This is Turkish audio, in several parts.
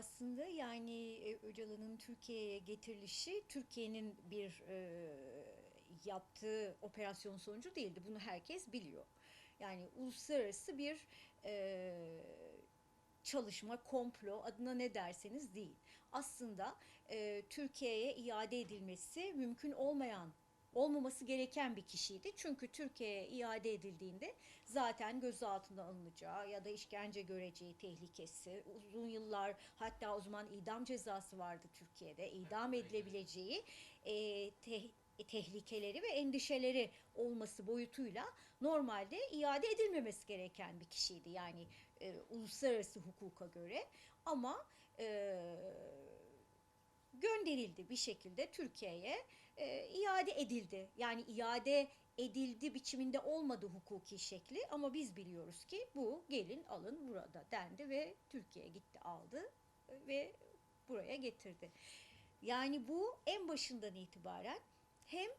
aslında yani e, Öcalan'ın Türkiye'ye getirilişi Türkiye'nin bir e, yaptığı operasyon sonucu değildi. Bunu herkes biliyor. Yani uluslararası bir e, çalışma, komplo adına ne derseniz değil. Aslında e, Türkiye'ye iade edilmesi mümkün olmayan olmaması gereken bir kişiydi. Çünkü Türkiye'ye iade edildiğinde zaten gözaltına alınacağı ya da işkence göreceği tehlikesi, uzun yıllar hatta o zaman idam cezası vardı Türkiye'de. idam edilebileceği e, te- tehlikeleri ve endişeleri olması boyutuyla normalde iade edilmemesi gereken bir kişiydi. Yani e, uluslararası hukuka göre ama e, gönderildi bir şekilde Türkiye'ye e, iade edildi. Yani iade edildi biçiminde olmadı hukuki şekli ama biz biliyoruz ki bu gelin alın burada dendi ve Türkiye gitti aldı ve buraya getirdi. Yani bu en başından itibaren hem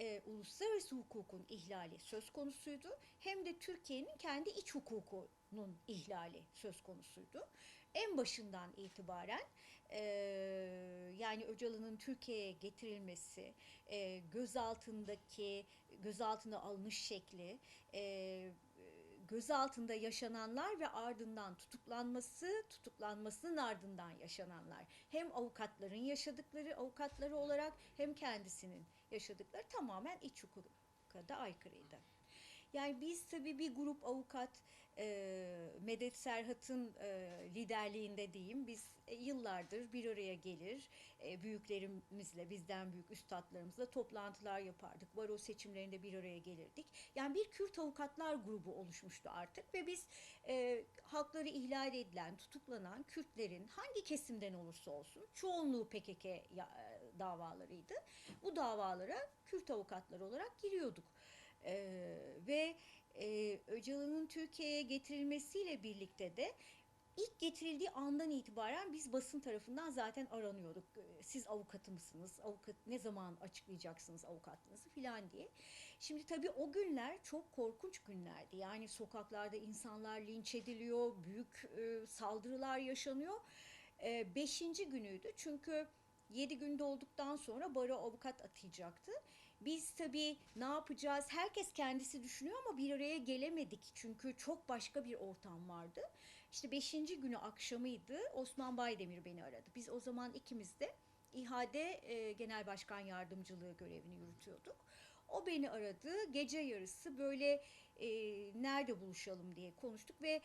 e, uluslararası hukukun ihlali söz konusuydu hem de Türkiye'nin kendi iç hukukunun ihlali söz konusuydu. En başından itibaren e, yani Öcalan'ın Türkiye'ye getirilmesi, e, gözaltındaki gözaltına alınış şekli, e, gözaltında yaşananlar ve ardından tutuklanması, tutuklanmasının ardından yaşananlar. Hem avukatların yaşadıkları avukatları olarak hem kendisinin yaşadıkları tamamen iç hukuka da aykırıydı. Yani biz tabii bir grup avukat e, Medet Serhat'ın e, liderliğinde diyeyim biz e, yıllardır bir araya gelir e, büyüklerimizle bizden büyük üstadlarımızla toplantılar yapardık. Baro seçimlerinde bir araya gelirdik. Yani bir Kürt avukatlar grubu oluşmuştu artık ve biz e, hakları ihlal edilen, tutuklanan Kürtlerin hangi kesimden olursa olsun çoğunluğu PKK e, davalarıydı. Bu davalara Kürt avukatlar olarak giriyorduk. Ee, ve e, Öcalan'ın Türkiye'ye getirilmesiyle birlikte de ilk getirildiği andan itibaren biz basın tarafından zaten aranıyorduk. Ee, Siz avukatı mısınız? Avukat ne zaman açıklayacaksınız avukatlığınızı filan diye. Şimdi tabii o günler çok korkunç günlerdi. Yani sokaklarda insanlar linç ediliyor, büyük e, saldırılar yaşanıyor. E, beşinci günüydü çünkü 7 günde olduktan sonra baro avukat atayacaktı. Biz tabii ne yapacağız? Herkes kendisi düşünüyor ama bir araya gelemedik. Çünkü çok başka bir ortam vardı. İşte 5. günü akşamıydı. Osman Baydemir beni aradı. Biz o zaman ikimiz de İHA'de e, Genel Başkan Yardımcılığı görevini yürütüyorduk. O beni aradı. Gece yarısı böyle e, nerede buluşalım diye konuştuk ve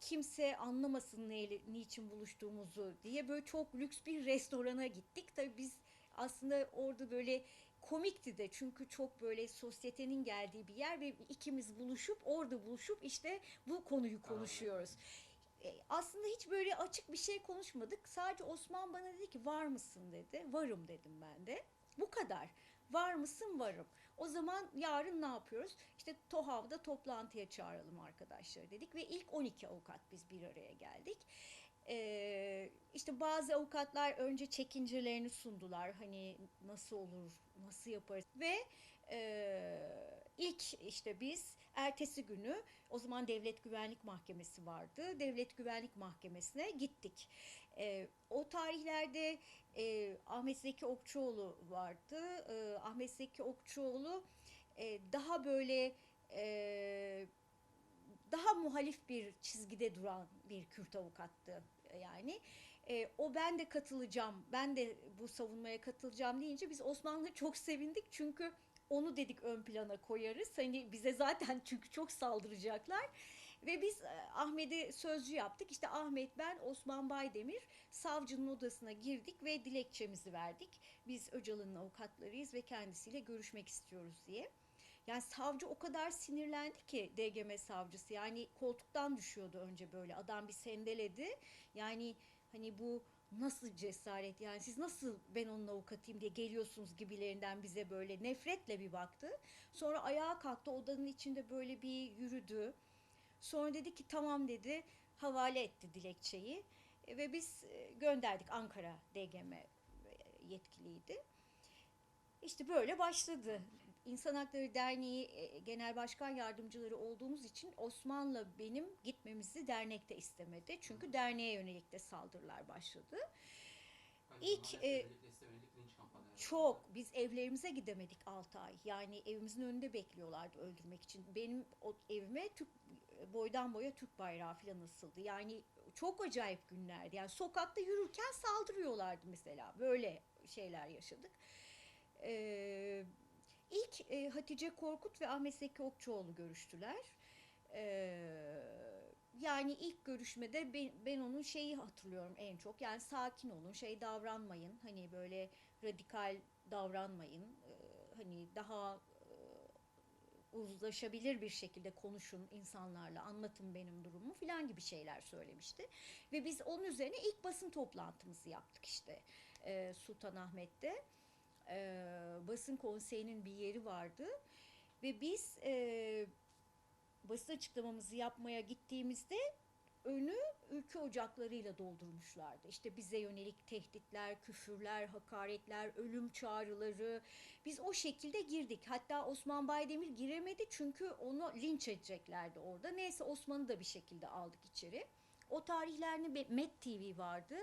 kimse anlamasın neyle, niçin buluştuğumuzu diye böyle çok lüks bir restorana gittik. Tabii biz aslında orada böyle komikti de çünkü çok böyle sosyetenin geldiği bir yer ve ikimiz buluşup orada buluşup işte bu konuyu konuşuyoruz. E, aslında hiç böyle açık bir şey konuşmadık. Sadece Osman bana dedi ki var mısın dedi. Varım dedim ben de. Bu kadar. Var mısın? Varım. O zaman yarın ne yapıyoruz? İşte TOHAV'da toplantıya çağıralım arkadaşları dedik ve ilk 12 avukat biz bir araya geldik. Ee, işte bazı avukatlar önce çekincelerini sundular. Hani nasıl olur, nasıl yaparız ve e, ilk işte biz ertesi günü o zaman Devlet Güvenlik Mahkemesi vardı. Devlet Güvenlik Mahkemesi'ne gittik. E, o tarihlerde e, Ahmet Zeki Okçuoğlu vardı. E, Ahmet Zeki Okçuoğlu e, daha böyle e, daha muhalif bir çizgide duran bir Kürt avukattı yani. E, o ben de katılacağım, ben de bu savunmaya katılacağım deyince biz Osmanlı çok sevindik çünkü onu dedik ön plana koyarız. Hani bize zaten çünkü çok saldıracaklar. Ve biz e, Ahmet'e sözcü yaptık. İşte Ahmet ben Osman Baydemir savcının odasına girdik ve dilekçemizi verdik. Biz Öcalan'ın avukatlarıyız ve kendisiyle görüşmek istiyoruz diye. Yani savcı o kadar sinirlendi ki DGM savcısı yani koltuktan düşüyordu önce böyle adam bir sendeledi. Yani hani bu nasıl cesaret yani siz nasıl ben onun avukatıyım diye geliyorsunuz gibilerinden bize böyle nefretle bir baktı. Sonra ayağa kalktı odanın içinde böyle bir yürüdü. Sonra dedi ki tamam dedi havale etti dilekçeyi E, ve biz e, gönderdik Ankara DGM yetkiliydi. İşte böyle başladı İnsan Hakları Derneği e, Genel Başkan Yardımcıları olduğumuz için Osman'la benim gitmemizi dernekte istemedi. Çünkü derneğe yönelik de saldırılar başladı. Hani İlk, e. Çok. Biz evlerimize gidemedik 6 ay. Yani evimizin önünde bekliyorlardı öldürmek için. Benim o evime Türk boydan boya Türk bayrağı falan asıldı. Yani çok acayip günlerdi. Yani sokakta yürürken saldırıyorlardı mesela. Böyle şeyler yaşadık. Ee, ilk e, Hatice Korkut ve Ahmet Zeki Okçuoğlu görüştüler. Ee, yani ilk görüşmede ben, ben onun şeyi hatırlıyorum en çok. Yani sakin olun, şey davranmayın. Hani böyle radikal davranmayın. Ee, hani daha e, uzlaşabilir bir şekilde konuşun insanlarla, anlatın benim durumumu falan gibi şeyler söylemişti. Ve biz onun üzerine ilk basın toplantımızı yaptık işte e, Sultanahmet'te. E, basın konseyinin bir yeri vardı ve biz e, basın açıklamamızı yapmaya gittiğimizde önü ülke ocaklarıyla doldurmuşlardı. İşte bize yönelik tehditler, küfürler, hakaretler, ölüm çağrıları. Biz o şekilde girdik. Hatta Osman Baydemir giremedi çünkü onu linç edeceklerdi orada. Neyse Osman'ı da bir şekilde aldık içeri. O tarihlerini Met TV vardı.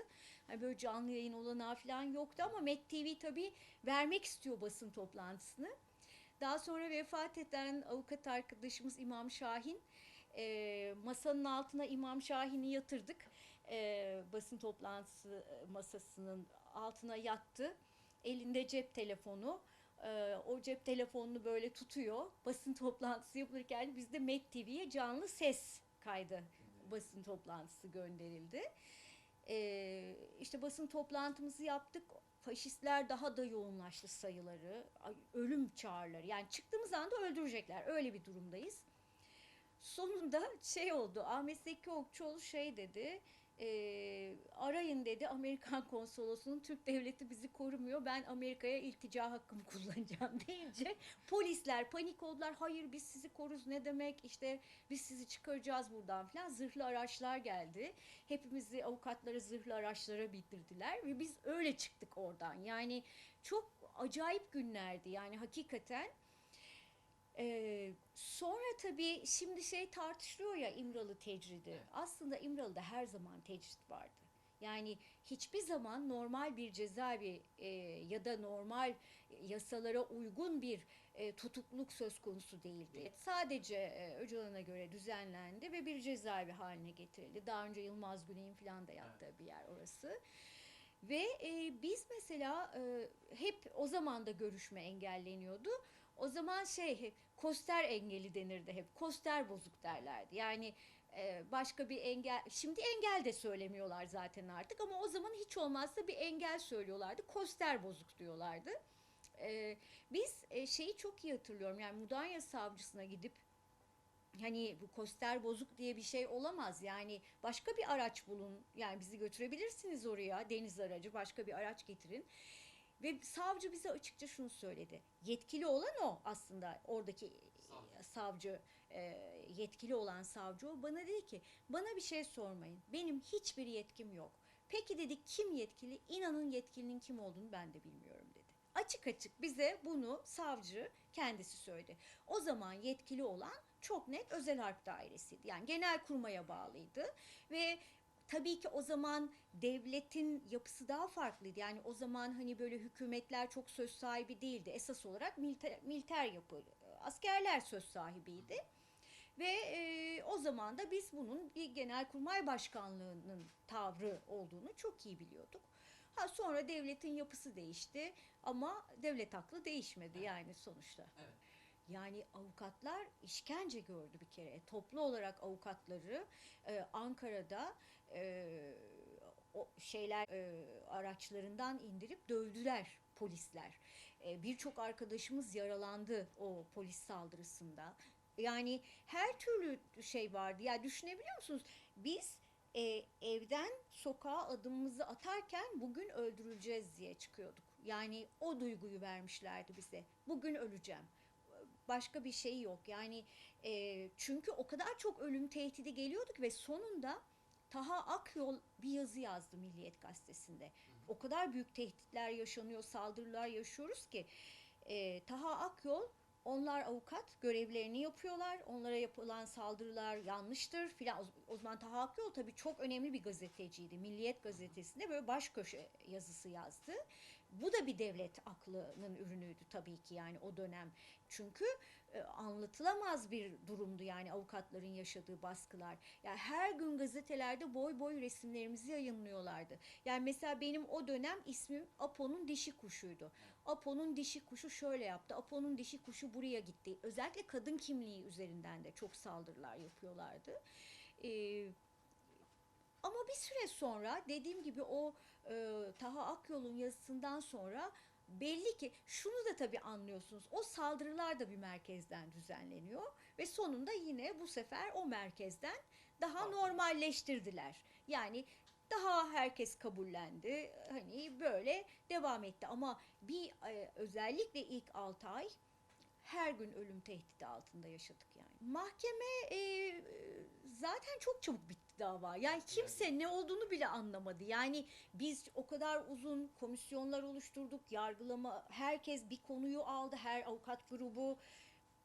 Hani böyle canlı yayın olanağı falan yoktu ama Met TV tabii vermek istiyor basın toplantısını. Daha sonra vefat eden avukat arkadaşımız İmam Şahin e, masanın altına İmam Şahin'i yatırdık. E, basın toplantısı e, masasının altına yattı. Elinde cep telefonu. E, o cep telefonunu böyle tutuyor. Basın toplantısı yapılırken bizde Met TV'ye canlı ses kaydı basın toplantısı gönderildi. E, işte basın toplantımızı yaptık. Faşistler daha da yoğunlaştı sayıları. Ay, Ölüm çağrıları. Yani çıktığımız anda öldürecekler. Öyle bir durumdayız sonunda şey oldu Ahmet Zeki Okçuoğlu şey dedi e, arayın dedi Amerikan konsolosunun Türk devleti bizi korumuyor ben Amerika'ya iltica hakkımı kullanacağım deyince polisler panik oldular. Hayır biz sizi koruz ne demek? İşte biz sizi çıkaracağız buradan falan zırhlı araçlar geldi. Hepimizi avukatlara zırhlı araçlara bindirdiler ve biz öyle çıktık oradan. Yani çok acayip günlerdi. Yani hakikaten ee, sonra tabii şimdi şey tartışılıyor ya İmralı tecridi. Evet. Aslında İmralı'da her zaman tecrit vardı. Yani hiçbir zaman normal bir cezaevi e, ya da normal yasalara uygun bir e, tutukluluk söz konusu değildi. Değil. Sadece e, Öcalan'a göre düzenlendi ve bir cezaevi haline getirildi. Daha önce Yılmaz Güney'in falan da yattığı bir yer orası. Ve e, biz mesela e, hep o zaman da görüşme engelleniyordu. O zaman şey hep koster engeli denirdi hep. Koster bozuk derlerdi. Yani e, başka bir engel şimdi engel de söylemiyorlar zaten artık ama o zaman hiç olmazsa bir engel söylüyorlardı. Koster bozuk diyorlardı. E, biz e, şeyi çok iyi hatırlıyorum. Yani Mudanya savcısına gidip hani bu koster bozuk diye bir şey olamaz. Yani başka bir araç bulun. Yani bizi götürebilirsiniz oraya. Deniz aracı başka bir araç getirin. Ve savcı bize açıkça şunu söyledi. Yetkili olan o aslında oradaki Savcı. savcı e, yetkili olan savcı o bana dedi ki bana bir şey sormayın. Benim hiçbir yetkim yok. Peki dedi kim yetkili? İnanın yetkilinin kim olduğunu ben de bilmiyorum dedi. Açık açık bize bunu savcı kendisi söyledi. O zaman yetkili olan çok net özel harp dairesiydi. Yani genel kurmaya bağlıydı ve tabii ki o zaman devletin yapısı daha farklıydı. Yani o zaman hani böyle hükümetler çok söz sahibi değildi. Esas olarak militer, militer yapı, askerler söz sahibiydi. Ve e, o zaman da biz bunun bir genelkurmay başkanlığının tavrı olduğunu çok iyi biliyorduk. Ha sonra devletin yapısı değişti ama devlet aklı değişmedi yani sonuçta. Evet. Yani avukatlar işkence gördü bir kere. Toplu olarak avukatları e, Ankara'da e, o şeyler e, araçlarından indirip dövdüler polisler. E, Birçok arkadaşımız yaralandı o polis saldırısında. Yani her türlü şey vardı. Ya düşünebiliyor musunuz? Biz e, evden sokağa adımımızı atarken bugün öldürüleceğiz diye çıkıyorduk. Yani o duyguyu vermişlerdi bize. Bugün öleceğim başka bir şey yok. Yani e, çünkü o kadar çok ölüm tehdidi geliyorduk ve sonunda Taha Akyol bir yazı yazdı Milliyet Gazetesi'nde. O kadar büyük tehditler yaşanıyor, saldırılar yaşıyoruz ki e, Taha Akyol onlar avukat görevlerini yapıyorlar. Onlara yapılan saldırılar yanlıştır filan. O- zaman Taha Akyol tabii çok önemli bir gazeteciydi. Milliyet gazetesinde böyle baş köşe yazısı yazdı. Bu da bir devlet aklının ürünüydü tabii ki yani o dönem. Çünkü e, anlatılamaz bir durumdu yani avukatların yaşadığı baskılar. Yani her gün gazetelerde boy boy resimlerimizi yayınlıyorlardı. Yani mesela benim o dönem ismim Apo'nun dişi kuşuydu. Apo'nun dişi kuşu şöyle yaptı. Apo'nun dişi kuşu buraya gitti. Özellikle kadın kimliği üzerinden de çok saldırılar yapıyorlardı. Ee, ama bir süre sonra dediğim gibi o e, Taha Akyol'un yazısından sonra belli ki şunu da tabii anlıyorsunuz. O saldırılar da bir merkezden düzenleniyor ve sonunda yine bu sefer o merkezden daha normalleştirdiler. Yani daha herkes kabullendi. Hani böyle devam etti ama bir e, özellikle ilk 6 ay her gün ölüm tehdidi altında yaşadık yani. Mahkeme e, e, zaten çok çabuk bitti dava. Yani kimse ne olduğunu bile anlamadı. Yani biz o kadar uzun komisyonlar oluşturduk, yargılama, herkes bir konuyu aldı, her avukat grubu.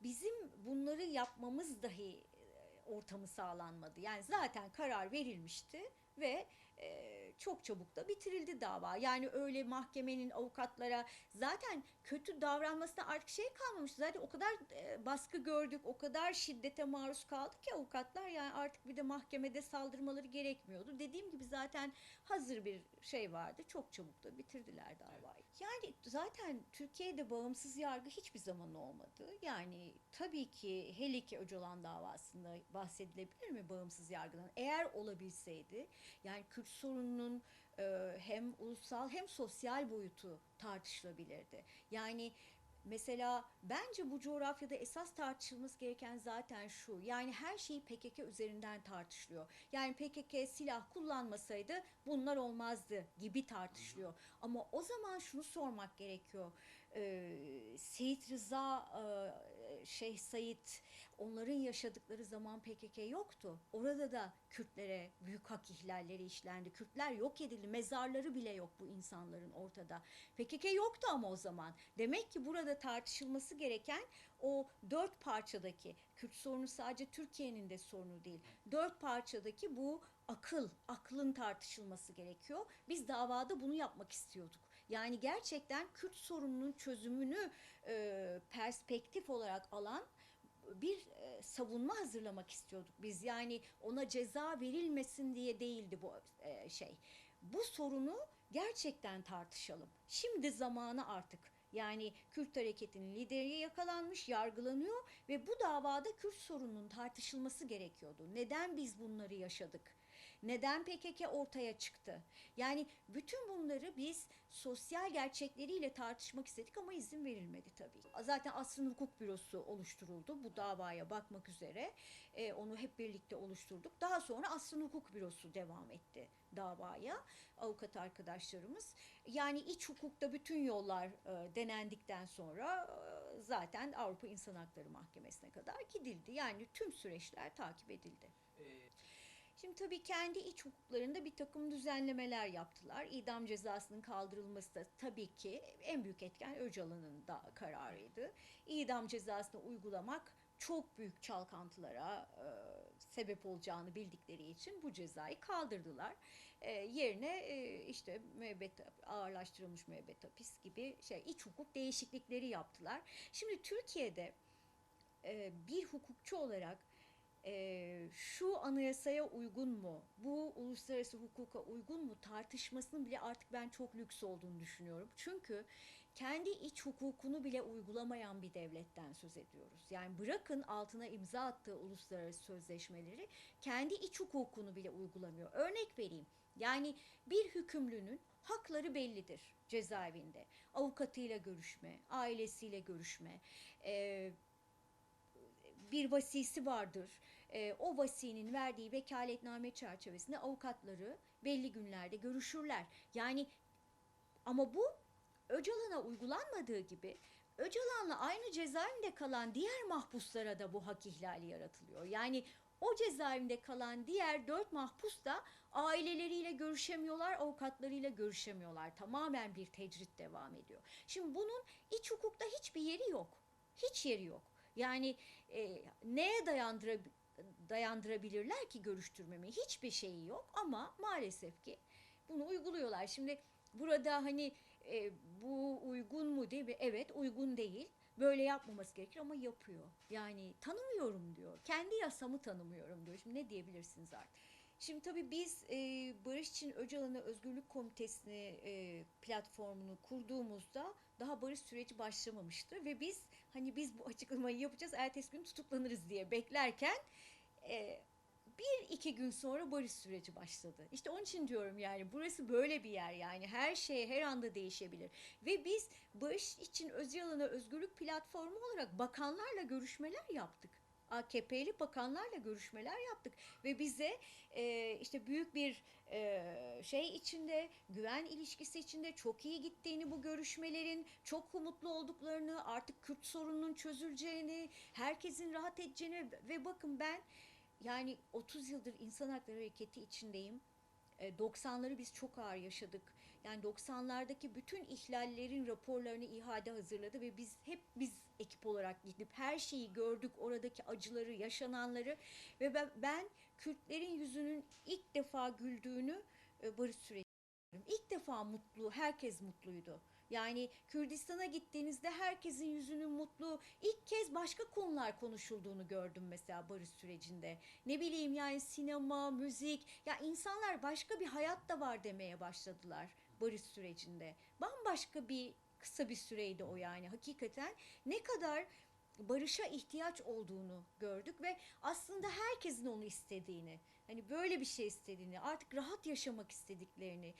Bizim bunları yapmamız dahi e, ortamı sağlanmadı. Yani zaten karar verilmişti ve e, çok çabuk da bitirildi dava. Yani öyle mahkemenin avukatlara zaten kötü davranmasına artık şey kalmamış. Zaten o kadar e, baskı gördük, o kadar şiddete maruz kaldık ki avukatlar yani artık bir de mahkemede saldırmaları gerekmiyordu. Dediğim gibi zaten hazır bir şey vardı. Çok çabuk da bitirdiler davayı. Yani zaten Türkiye'de bağımsız yargı hiçbir zaman olmadı. Yani tabii ki hele ki Öcalan davasında bahsedilebilir mi bağımsız yargıdan? Eğer olabilseydi yani Kürt sorununun e, hem ulusal hem sosyal boyutu tartışılabilirdi. Yani mesela bence bu coğrafyada esas tartışılması gereken zaten şu. Yani her şey PKK üzerinden tartışılıyor. Yani PKK silah kullanmasaydı bunlar olmazdı gibi tartışılıyor. Ama o zaman şunu sormak gerekiyor. Ee, Seyit Rıza, e, Şeyh Said onların yaşadıkları zaman PKK yoktu. Orada da Kürtlere büyük hak ihlalleri işlendi. Kürtler yok edildi. Mezarları bile yok bu insanların ortada. PKK yoktu ama o zaman. Demek ki burada tartışılması gereken o dört parçadaki Kürt sorunu sadece Türkiye'nin de sorunu değil. Dört parçadaki bu akıl, aklın tartışılması gerekiyor. Biz davada bunu yapmak istiyorduk. Yani gerçekten Kürt sorununun çözümünü e, perspektif olarak alan bir e, savunma hazırlamak istiyorduk biz. Yani ona ceza verilmesin diye değildi bu e, şey. Bu sorunu gerçekten tartışalım. Şimdi zamanı artık. Yani Kürt hareketinin lideri yakalanmış, yargılanıyor ve bu davada Kürt sorununun tartışılması gerekiyordu. Neden biz bunları yaşadık? Neden PKK ortaya çıktı? Yani bütün bunları biz sosyal gerçekleriyle tartışmak istedik ama izin verilmedi tabii. Zaten Asrın Hukuk Bürosu oluşturuldu bu davaya bakmak üzere. Ee, onu hep birlikte oluşturduk. Daha sonra Asrın Hukuk Bürosu devam etti davaya avukat arkadaşlarımız. Yani iç hukukta bütün yollar e, denendikten sonra e, zaten Avrupa İnsan Hakları Mahkemesi'ne kadar gidildi. Yani tüm süreçler takip edildi. Ee, Şimdi tabii kendi iç hukuklarında bir takım düzenlemeler yaptılar. İdam cezasının kaldırılması da tabii ki en büyük etken Öcalan'ın da kararıydı. İdam cezasını uygulamak çok büyük çalkantılara e, sebep olacağını bildikleri için bu cezayı kaldırdılar. E, yerine e, işte müebbet ağırlaştırılmış müebbet hapis gibi şey iç hukuk değişiklikleri yaptılar. Şimdi Türkiye'de e, bir hukukçu olarak e, şu anayasaya uygun mu, bu uluslararası hukuka uygun mu tartışmasının bile artık ben çok lüks olduğunu düşünüyorum. Çünkü kendi iç hukukunu bile uygulamayan bir devletten söz ediyoruz. Yani bırakın altına imza attığı uluslararası sözleşmeleri kendi iç hukukunu bile uygulamıyor. Örnek vereyim. Yani bir hükümlünün hakları bellidir cezaevinde. Avukatıyla görüşme, ailesiyle görüşme, e, bir vasisi vardır. E, o vasinin verdiği vekaletname çerçevesinde avukatları belli günlerde görüşürler. Yani ama bu Öcalan'a uygulanmadığı gibi Öcalan'la aynı cezaevinde kalan diğer mahpuslara da bu hak ihlali yaratılıyor. Yani o cezaevinde kalan diğer dört mahpus da aileleriyle görüşemiyorlar, avukatlarıyla görüşemiyorlar. Tamamen bir tecrit devam ediyor. Şimdi bunun iç hukukta hiçbir yeri yok. hiç yeri yok. Yani e, neye dayandıra, dayandırabilirler ki görüştürmemeyi? Hiçbir şeyi yok ama maalesef ki bunu uyguluyorlar. Şimdi burada hani e, bu uygun mu değil mi? Evet uygun değil. Böyle yapmaması gerekir ama yapıyor. Yani tanımıyorum diyor. Kendi yasamı tanımıyorum diyor. Şimdi ne diyebilirsiniz artık? Şimdi tabii biz e, Barış için Öcalan'a Özgürlük Komitesi'ni e, platformunu kurduğumuzda daha barış süreci başlamamıştı ve biz hani biz bu açıklamayı yapacağız ertesi gün tutuklanırız diye beklerken e, bir iki gün sonra barış süreci başladı. İşte onun için diyorum yani burası böyle bir yer yani her şey her anda değişebilir. Ve biz barış için Öcalan'a özgürlük platformu olarak bakanlarla görüşmeler yaptık. AKP'li bakanlarla görüşmeler yaptık ve bize e, işte büyük bir e, şey içinde güven ilişkisi içinde çok iyi gittiğini bu görüşmelerin çok umutlu olduklarını artık Kürt sorununun çözüleceğini herkesin rahat edeceğini ve bakın ben yani 30 yıldır insan hakları hareketi içindeyim. E, 90'ları biz çok ağır yaşadık. Yani 90'lardaki bütün ihlallerin raporlarını ihade hazırladı ve biz hep biz ekip olarak gidip her şeyi gördük. Oradaki acıları, yaşananları ve ben, ben Kürtlerin yüzünün ilk defa güldüğünü e, barış süreci. İlk defa mutlu, herkes mutluydu. Yani Kürdistan'a gittiğinizde herkesin yüzünün mutlu, ilk kez başka konular konuşulduğunu gördüm mesela barış sürecinde. Ne bileyim yani sinema, müzik, ya insanlar başka bir hayat da var demeye başladılar barış sürecinde. Bambaşka bir kısa bir süreydi o yani hakikaten. Ne kadar barışa ihtiyaç olduğunu gördük ve aslında herkesin onu istediğini, hani böyle bir şey istediğini, artık rahat yaşamak istediklerini,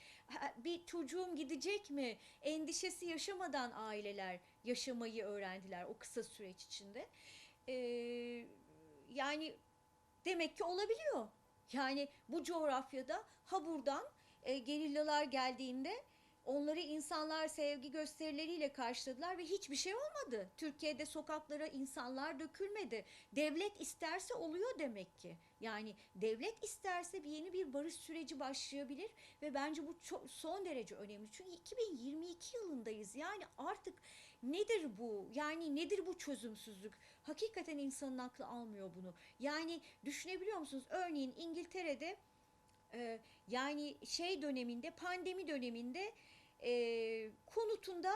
bir çocuğum gidecek mi endişesi yaşamadan aileler yaşamayı öğrendiler o kısa süreç içinde. Ee, yani demek ki olabiliyor. Yani bu coğrafyada ha buradan e, gerillalar geldiğinde onları insanlar sevgi gösterileriyle karşıladılar ve hiçbir şey olmadı. Türkiye'de sokaklara insanlar dökülmedi. Devlet isterse oluyor demek ki. Yani devlet isterse bir yeni bir barış süreci başlayabilir ve bence bu çok son derece önemli. Çünkü 2022 yılındayız. Yani artık nedir bu? Yani nedir bu çözümsüzlük? Hakikaten insanın aklı almıyor bunu. Yani düşünebiliyor musunuz? Örneğin İngiltere'de e, yani şey döneminde pandemi döneminde e, konutunda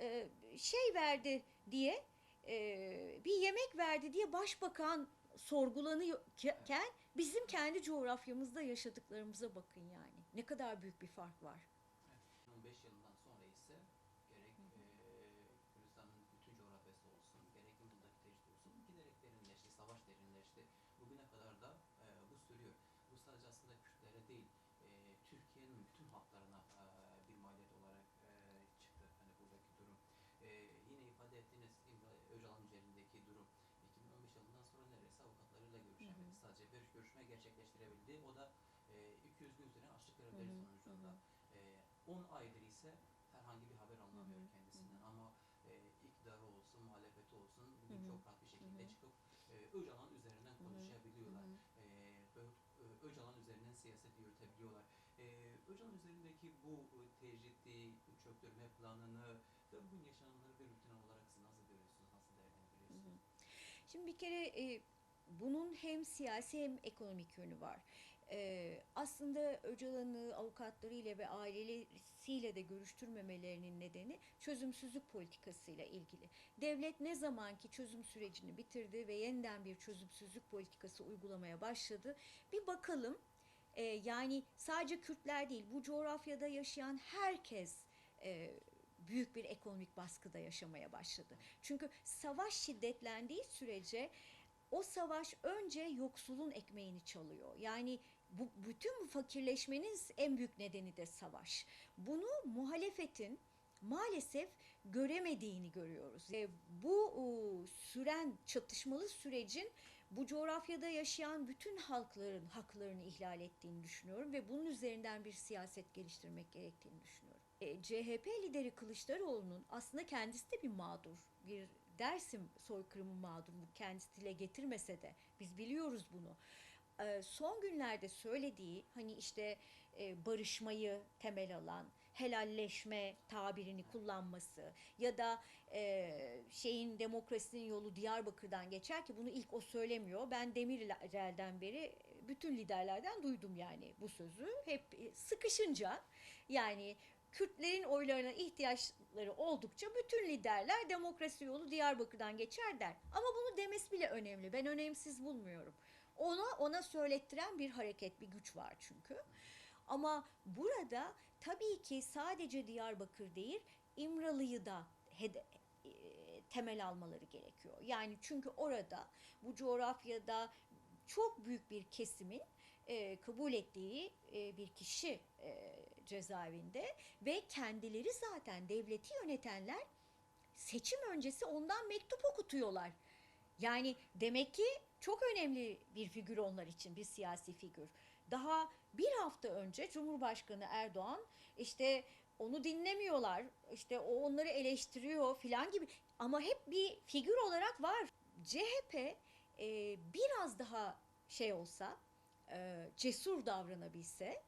e, şey verdi diye e, bir yemek verdi diye başbakan sorgulanırken bizim kendi coğrafyamızda yaşadıklarımıza bakın yani. Ne kadar büyük bir fark var. 15 yılından sonra ise gerek eee Kürdistan'ın bütün coğrafyası olsun, gerek İmralı'daki tecrübe olsun giderek derinleşti, savaş derinleşti. Bugüne kadar da eee, bu sürüyor. Bu sadece aslında Kürtlere değil, eee, Türkiye'nin bütün halklarına bir maliyet olarak çıktı. Hani buradaki durum. Yine ifade ettiğiniz Öcalan üzerindeki durum 2015 yılından sonra neredeyse avukatlarıyla görüşemedi. Sadece bir görüşme gerçekleştirebildi. O da eee 200 gün süren açlık grevleri Hı hı, sonucunda. Eee 10 aydır ise herhangi bir haber alınamıyor Hı hı, kendisinden ama e, iktidarı olsun, muhalefeti olsun bugün Hı hı, çok rahat bir şekilde hı hı. çıkıp e, Öcalan üzerinden konuşabiliyorlar. hı. E, Öcalan üzerinden siyaset yürütebiliyorlar. E, Öcalan üzerindeki bu tecridi, çöktürme planını ve bugün yaşananları bir rutin olarak siz nasıl görüyorsunuz, nasıl değerlendiriyorsunuz? Şimdi bir kere e, bunun hem siyasi hem ekonomik yönü var. E, aslında Öcalan'ı avukatlarıyla ve ailesiyle de görüştürmemelerinin nedeni çözümsüzlük politikasıyla ilgili. Devlet ne zamanki çözüm sürecini bitirdi ve yeniden bir çözümsüzlük politikası uygulamaya başladı. Bir bakalım e, yani sadece Kürtler değil bu coğrafyada yaşayan herkes e, büyük bir ekonomik baskıda yaşamaya başladı. Çünkü savaş şiddetlendiği sürece o savaş önce yoksulun ekmeğini çalıyor. Yani bu bütün bu fakirleşmenin en büyük nedeni de savaş. Bunu muhalefetin maalesef göremediğini görüyoruz. E, bu e, süren çatışmalı sürecin bu coğrafyada yaşayan bütün halkların haklarını ihlal ettiğini düşünüyorum ve bunun üzerinden bir siyaset geliştirmek gerektiğini düşünüyorum. E, CHP lideri Kılıçdaroğlu'nun aslında kendisi de bir mağdur, bir Dersim soykırımı mağduru kendisi dile getirmese de biz biliyoruz bunu. E, son günlerde söylediği hani işte e, barışmayı temel alan, helalleşme tabirini kullanması ya da e, şeyin demokrasinin yolu Diyarbakır'dan geçer ki bunu ilk o söylemiyor. Ben Demirel'den beri bütün liderlerden duydum yani bu sözü. Hep sıkışınca yani Kürtlerin oylarına ihtiyaçları oldukça bütün liderler demokrasi yolu Diyarbakır'dan geçer der. Ama bunu demesi bile önemli. Ben önemsiz bulmuyorum. Ona ona söylettiren bir hareket, bir güç var çünkü. Ama burada tabii ki sadece Diyarbakır değil, İmralı'yı da e, temel almaları gerekiyor. Yani çünkü orada bu coğrafyada çok büyük bir kesimin e, kabul ettiği e, bir kişi e, cezaevinde ve kendileri zaten devleti yönetenler seçim öncesi ondan mektup okutuyorlar. Yani demek ki çok önemli bir figür onlar için bir siyasi figür. Daha bir hafta önce Cumhurbaşkanı Erdoğan işte onu dinlemiyorlar, işte o onları eleştiriyor filan gibi ama hep bir figür olarak var. CHP e, biraz daha şey olsa, e, cesur davranabilse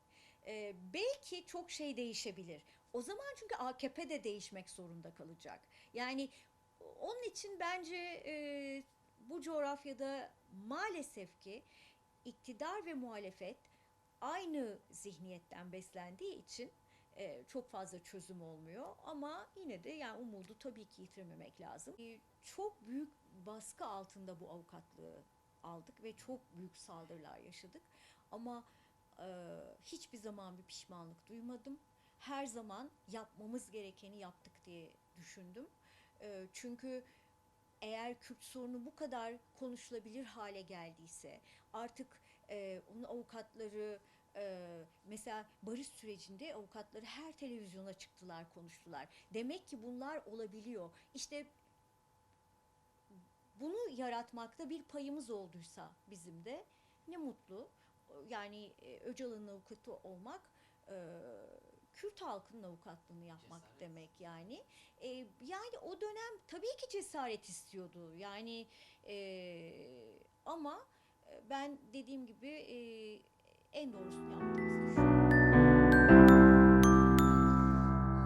e, belki çok şey değişebilir. O zaman çünkü AKP de değişmek zorunda kalacak. Yani onun için bence e, bu coğrafyada maalesef ki iktidar ve muhalefet aynı zihniyetten beslendiği için e, çok fazla çözüm olmuyor ama yine de yani umudu tabii ki yitirmemek lazım. E, çok büyük baskı altında bu avukatlığı aldık ve çok büyük saldırılar yaşadık ama e, hiçbir zaman bir pişmanlık duymadım. Her zaman yapmamız gerekeni yaptık diye düşündüm. E, çünkü eğer Kürt sorunu bu kadar konuşulabilir hale geldiyse artık e, onun avukatları e, mesela barış sürecinde avukatları her televizyona çıktılar konuştular. Demek ki bunlar olabiliyor. İşte bunu yaratmakta bir payımız olduysa bizim de ne mutlu. Yani e, Öcalan'ın avukatı olmak e, Kürt halkının avukatlığını yapmak Cesaret. demek yani. E, yani o dönem tabii ki cesaret istiyordu. Yani e, ama ben dediğim gibi en doğrusunu düşünüyorum.